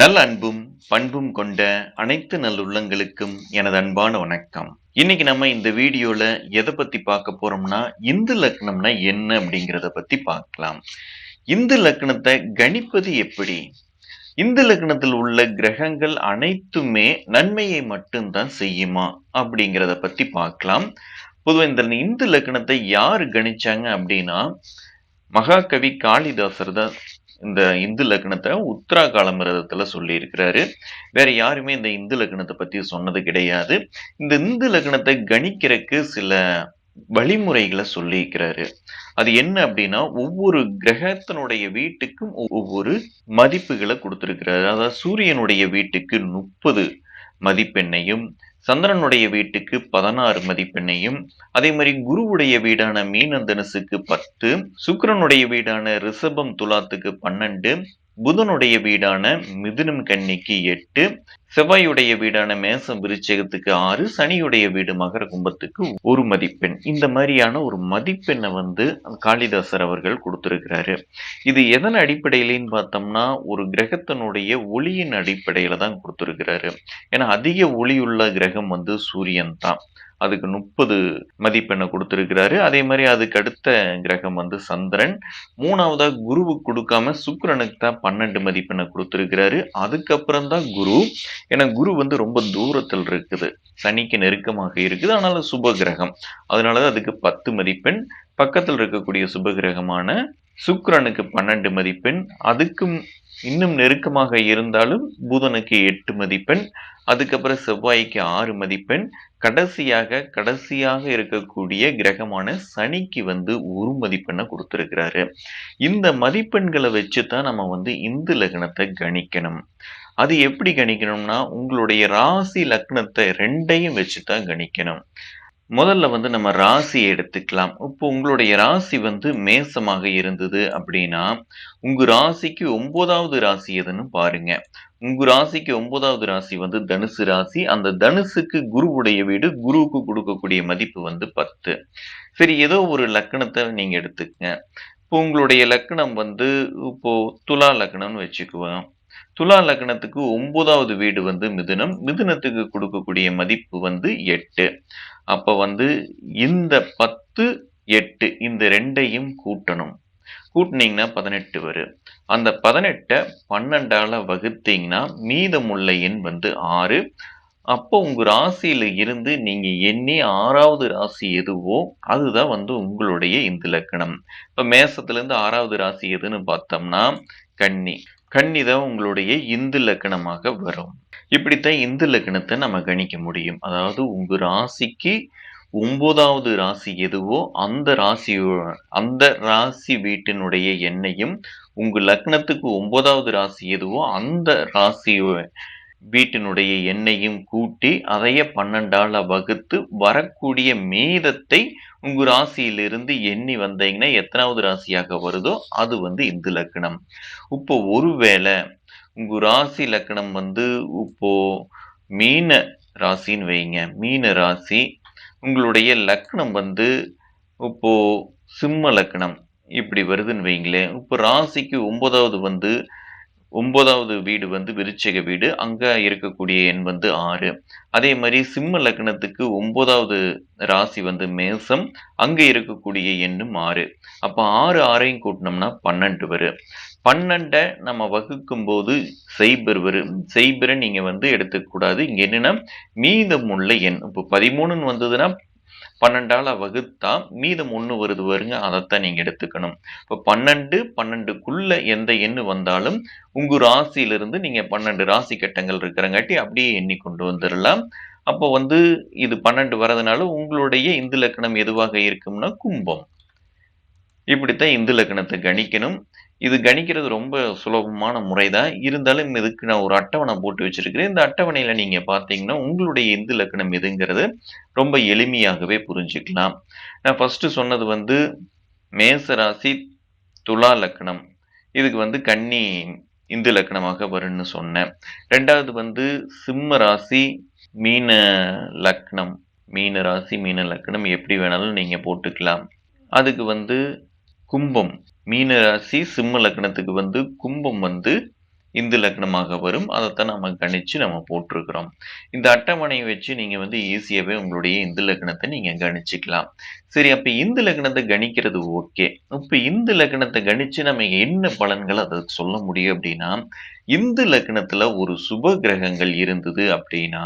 நல்ல அன்பும் பண்பும் கொண்ட அனைத்து நல்லுள்ளங்களுக்கும் எனது அன்பான வணக்கம். இன்னைக்கு நம்ம இந்த வீடியோல எதை பத்தி பார்க்க போறோம்னா இந்து லக்னம்னா என்ன அப்படிங்கிறத பத்தி பார்க்கலாம். இந்து லக்னத்தை கணிப்பது எப்படி? இந்து லக்னத்தில் உள்ள கிரகங்கள் அனைத்துமே நன்மையை மட்டும்தான் செய்யுமா அப்படிங்கிறத பத்தி பார்க்கலாம். பொதுவாக இந்த இந்து லக்னத்தை யார் கணிச்சாங்க அப்படின்னா மகாகவி காளிதாசர் தான் இந்த இந்து லக்னத்தை உத்ரா காலமிரதத்தில் சொல்லியிருக்கிறாரு. வேற யாருமே இந்த இந்து லக்னத்தை பற்றி சொன்னது கிடையாது. இந்த இந்து லக்னத்தை கணிக்கிறதுக்கு சில வழிமுறைகளை சொல்லியிருக்கிறாரு. அது என்ன அப்படின்னா ஒவ்வொரு கிரகத்தினுடைய வீட்டுக்கும் ஒவ்வொரு மதிப்புகளை கொடுத்துருக்கிறாரு. அதாவது சூரியனுடைய வீட்டுக்கு முப்பது மதிப்பெண்ணையும் சந்திரனுடைய வீட்டுக்கு பதினாறு மதிப்பெண்ணையும் அதே மாதிரி குருவுடைய வீடான மீனந்தனசுக்கு பத்து சுக்கரனுடைய வீடான ரிஷபம் துலாத்துக்கு பன்னெண்டு புதனுடைய வீடான மிதுனம் கன்னிக்கு எட்டு செவ்வாயுடைய வீடான மேசம் விருச்சகத்துக்கு ஆறு சனியுடைய வீடு மகர கும்பத்துக்கு ஒரு மதிப்பெண். இந்த மாதிரியான ஒரு மதிப்பெண்ணை வந்து காளிதாசர் அவர்கள் கொடுத்திருக்கிறாரு. இது எதன் அடிப்படையிலன்னு பார்த்தோம்னா ஒரு கிரகத்தினுடைய ஒளியின் அடிப்படையில தான் கொடுத்திருக்கிறாரு. ஏன்னா அதிக ஒளியுள்ள கிரகம் வந்து சூரியன் தான். அதுக்கு முப்பது மதிப்பெண்ணை கொடுத்துருக்கிறாரு. அதே மாதிரி அதுக்கு அடுத்த கிரகம் வந்து சந்திரன். மூணாவதா குருவுக்கு கொடுக்காம சுக்கரனுக்கு தான் பன்னெண்டு மதிப்பெண்ணை கொடுத்துருக்கிறாரு. அதுக்கப்புறம் தான் குரு. ஏன்னா குரு வந்து ரொம்ப தூரத்தில் இருக்குது. சனிக்கு நெருக்கமாக இருக்குது. அதனால சுப கிரகம். அதனாலதான் அதுக்கு பத்து மதிப்பெண். பக்கத்தில் இருக்கக்கூடிய சுப கிரகமான சுக்கரனுக்கு பன்னெண்டு மதிப்பெண். அதுக்கும் இன்னும் நெருக்கமாக இருந்தாலும் புதனுக்கு எட்டு மதிப்பெண் அதுக்கப்புறம் செவ்வாய்க்கு ஆறு மதிப்பெண் கடைசியாக கடைசியாக இருக்கக்கூடிய கிரகமான சனிக்கு வந்து ஒரு மதிப்பெண்ணை கொடுத்துருக்கிறாரு. இந்த மதிப்பெண்களை வச்சு தான் நம்ம வந்து இந்து லக்னத்தை கணிக்கணும். அது எப்படி கணிக்கணும்னா உங்களுடைய ராசி லக்னத்தை ரெண்டையும் வச்சு தான் கணிக்கணும். முதல்ல வந்து நம்ம ராசி எடுத்துக்கலாம். இப்போ உங்களுடைய ராசி வந்து மேசமாக இருந்தது அப்படின்னா உங்க ராசிக்கு ஒன்பதாவது ராசி எதுன்னு பாருங்க. உங்க ராசிக்கு ஒன்பதாவது ராசி வந்து தனுசு ராசி. அந்த தனுசுக்கு குருவுடைய வீடு குருவுக்கு கொடுக்கக்கூடிய மதிப்பு வந்து பத்து. சரி ஏதோ ஒரு லக்கணத்தை நீங்க எடுத்துக்கங்க. இப்போ உங்களுடைய லக்னம் வந்து இப்போ துலா லக்னம்னு வச்சுக்குவோம். துலா லக்னத்துக்கு ஒன்பதாவது வீடு வந்து மிதுனம். மிதுனத்துக்கு கொடுக்கக்கூடிய மதிப்பு வந்து எட்டு. அப்ப வந்து இந்த பத்து எட்டு இந்த ரெண்டையும் கூட்டணும். கூட்டினீங்கன்னா பதினெட்டு வரும். அந்த பதினெட்டை பன்னெண்டால வகுத்தீங்கன்னா மீதமுள்ள எண் வந்து ஆறு. அப்போ உங்க ராசியில இருந்து நீங்க எண்ணி ஆறாவது ராசி எதுவோ அதுதான் வந்து உங்களுடைய இந்த லக்கணம் இப்ப மேசத்துல இருந்து ஆறாவது ராசி எதுன்னு பார்த்தோம்னா கன்னி. கன்னிதம் உங்களுடைய இந்து லக்கணமாக வரும். இப்படித்தான் இந்து லக்கணத்தை நம்ம கணிக்க முடியும். அதாவது உங்க ராசிக்கு ஒன்பதாவது ராசி எதுவோ அந்த ராசியோ அந்த ராசி வீட்டினுடைய எண்ணையும் உங்க லக்னத்துக்கு ஒன்பதாவது ராசி எதுவோ அந்த ராசியோ வீட்டினுடைய எண்ணையும் கூட்டி அதைய பன்னெண்டால் வகுத்து வரக்கூடிய மீதத்தை உங்கள் ராசியிலிருந்து எண்ணி வந்தீங்கன்னா எத்தனாவது ராசியாக வருதோ அது வந்து இந்து லக்கணம் இப்போ ஒருவேளை உங்கள் ராசி லக்கணம் வந்து இப்போ மீன ராசின்னு வைங்க. மீன ராசி உங்களுடைய லக்னம் வந்து இப்போ சிம்ம லக்னம் இப்படி வருதுன்னு வைங்களேன். இப்போ ராசிக்கு ஒன்பதாவது வந்து ஒன்பதாவது வீடு வந்து விருச்சக வீடு அங்க இருக்கக்கூடிய எண் வந்து ஆறு. அதே மாதிரி சிம்ம லக்னத்துக்கு ஒன்பதாவது ராசி வந்து மேசம் அங்க இருக்கக்கூடிய எண்ணும் ஆறு. அப்ப ஆறு ஆறையும் கூட்டினோம்னா பன்னெண்டு வரும் பன்னெண்டை நம்ம வகுக்கும் போது செய்பர் வரும் செய்பரை நீங்க வந்து எடுத்துக்கூடாது இங்க என்னன்னா மீதமுள்ள எண். இப்போ பதிமூணுன்னு வந்ததுன்னா பன்னெண்டால வகுத்தா மீதம் ஒன்று வருது வருங்க அதைத்தான் நீங்க எடுத்துக்கணும். இப்போ பன்னெண்டு பன்னெண்டுக்குள்ள எந்த எண்ணு வந்தாலும் உங்க ராசியிலிருந்து நீங்க பன்னெண்டு ராசி கட்டங்கள் இருக்கிறங்காட்டி அப்படியே எண்ணி கொண்டு வந்துடலாம் அப்போ வந்து இது பன்னெண்டு வரதுனால உங்களுடைய இந்து லக்கணம் எதுவாக இருக்கும்னா கும்பம். இப்படித்தான் இந்து லக்கணத்தை கணிக்கணும். இது கணிக்கிறது ரொம்ப சுலபமான முறை தான் இருந்தாலும் இதுக்கு நான் ஒரு அட்டவணை போட்டு வச்சிருக்கிறேன். இந்த அட்டவணையில் நீங்கள் பார்த்தீங்கன்னா உங்களுடைய இந்து லக்கணம் எதுங்கிறது ரொம்ப எளிமையாகவே புரிஞ்சுக்கலாம். நான் ஃபஸ்ட்டு சொன்னது வந்து மேச ராசி துலா லக்கணம் இதுக்கு வந்து கன்னி இந்து லக்கணமாக வரும்னு சொன்னேன். ரெண்டாவது வந்து சிம்ம ராசி மீன லக்னம் மீன ராசி மீன லக்னம் எப்படி வேணாலும் நீங்கள் போட்டுக்கலாம். அதுக்கு வந்து கும்பம் மீன ராசி சிம்ம லக்னத்துக்கு வந்து கும்பம் வந்து இந்து லக்னமாக வரும். அதைத்தான் நம்ம கணிச்சு நம்ம போட்டிருக்கிறோம். இந்த அட்டவணையை வச்சு நீங்க வந்து ஈஸியாகவே உங்களுடைய இந்து லக்னத்தை நீங்க கணிச்சுக்கலாம். சரி அப்ப இந்து லக்னத்தை கணிக்கிறது ஓகே. இப்ப இந்து லக்னத்தை கணிச்சு நம்ம என்ன பலன்கள் அதை சொல்ல முடியும் அப்படின்னா இந்து லக்னத்துல ஒரு சுப கிரகங்கள் இருந்தது அப்படின்னா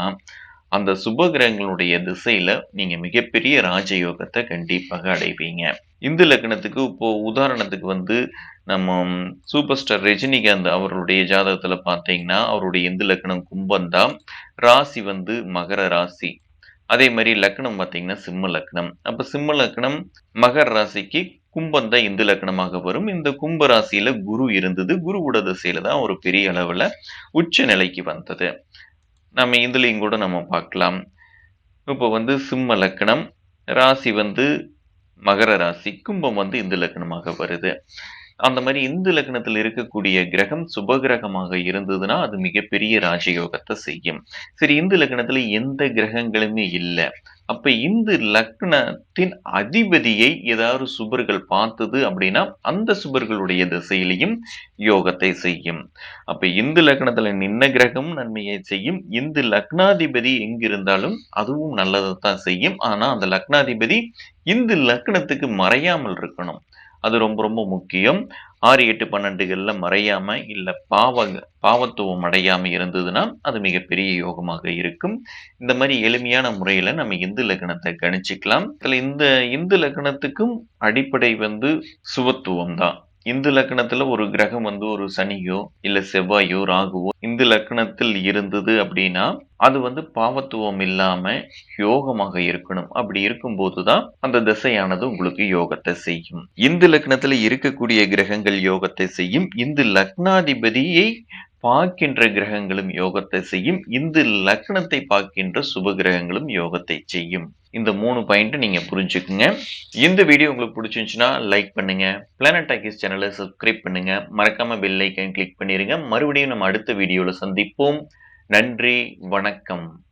அந்த சுப கிரகங்களுடைய திசையில நீங்க மிகப்பெரிய ராஜயோகத்தை கண்டிப்பாக அடைவீங்க. இந்து லக்னத்துக்கு இப்போ உதாரணத்துக்கு வந்து நம்ம சூப்பர் ஸ்டார் ரஜினிகாந்த் அவருடைய ஜாதகத்துல பார்த்தீங்கன்னா, அவருடைய இந்து லக்னம் கும்பந்தான் ராசி வந்து மகர ராசி. அதே மாதிரி லக்னம் பார்த்தீங்கன்னா, சிம்ம லக்னம். அப்ப சிம்ம லக்னம் மகர ராசிக்கு கும்பம் தான் இந்து லக்னமாக வரும். இந்த கும்ப ராசியில குரு இருந்தது. குருவோட திசையில தான் ஒரு பெரிய அளவுல உச்ச நிலைக்கு வந்தது. நம்ம இதுலேயும் கூட நம்ம பார்க்கலாம். இப்போ வந்து சிம்ம லக்னம், ராசி வந்து மகர ராசி, கும்பம் வந்து இந்து லக்னமாக வருது. அந்த மாதிரி இந்து லக்னத்தில் இருக்கக்கூடிய கிரகம் சுப கிரகமாக இருந்ததுன்னா, அது மிகப்பெரிய ராஜயோகத்தை செய்யும். சரி இந்து லக்னத்தில் எந்த கிரகங்களுமே இல்லை அப்ப இந்து லக்னத்தின் அதிபதியை ஏதாவது சுபர்கள் பார்த்தது அப்படின்னா அந்த சுபர்களுடைய திசையிலையும் யோகத்தை செய்யும். அப்ப இந்து லக்னத்துல நின்ன கிரகம் நன்மையை செய்யும். இந்து லக்னாதிபதி எங்கிருந்தாலும் அதுவும் நல்லதத்தான் செய்யும். ஆனா அந்த லக்னாதிபதி இந்து லக்னத்துக்கு மறையாமல் இருக்கணும். அது ரொம்ப ரொம்ப முக்கியம். ஆறு எட்டு பன்னெண்டுகளில் மறையாமல் இல்லை பாவ பாவத்துவம் அடையாமல் இருந்ததுன்னா, அது மிகப்பெரிய யோகமாக இருக்கும். இந்த மாதிரி எளிமையான முறையில் நம்ம இந்து லக்னத்தை கணிச்சிக்கலாம் இதுல இந்த இந்து லக்னத்துக்கும் அடிப்படை வந்து சுபத்துவம் தான். இந்து லக்னத்துல ஒரு கிரகம் வந்து ஒரு சனியோ, இல்ல செவ்வாயோ, ராகுவோ இந்து லக்னத்தில் இருந்தது அப்படின்னா அது வந்து பாவத்துவம் இல்லாம யோகமாக இருக்கணும். அப்படி இருக்கும்போது தான் அந்த திசையானது உங்களுக்கு யோகத்தை செய்யும். இந்து லக்னத்துல இருக்கக்கூடிய கிரகங்கள் யோகத்தை செய்யும். இந்து லக்னாதிபதியை பார்க்கின்ற கிரகங்களும் யோகத்தை செய்யும். இந்து லக்னத்தை பார்க்கின்ற சுப கிரகங்களும் யோகத்தை செய்யும். இந்த மூணு பாயிண்ட்டு நீங்கள் புரிஞ்சுக்குங்க. இந்த வீடியோ உங்களுக்கு பிடிச்சிருந்துச்சுன்னா லைக் பண்ணுங்கள் பிளானட் டாக்கிஸ் சேனலை சப்ஸ்கிரைப் பண்ணுங்கள் மறக்காமல் பெல் ஐகான் கிளிக் பண்ணிடுங்க மறுபடியும் நம்ம அடுத்த வீடியோவில் சந்திப்போம். நன்றி, வணக்கம்.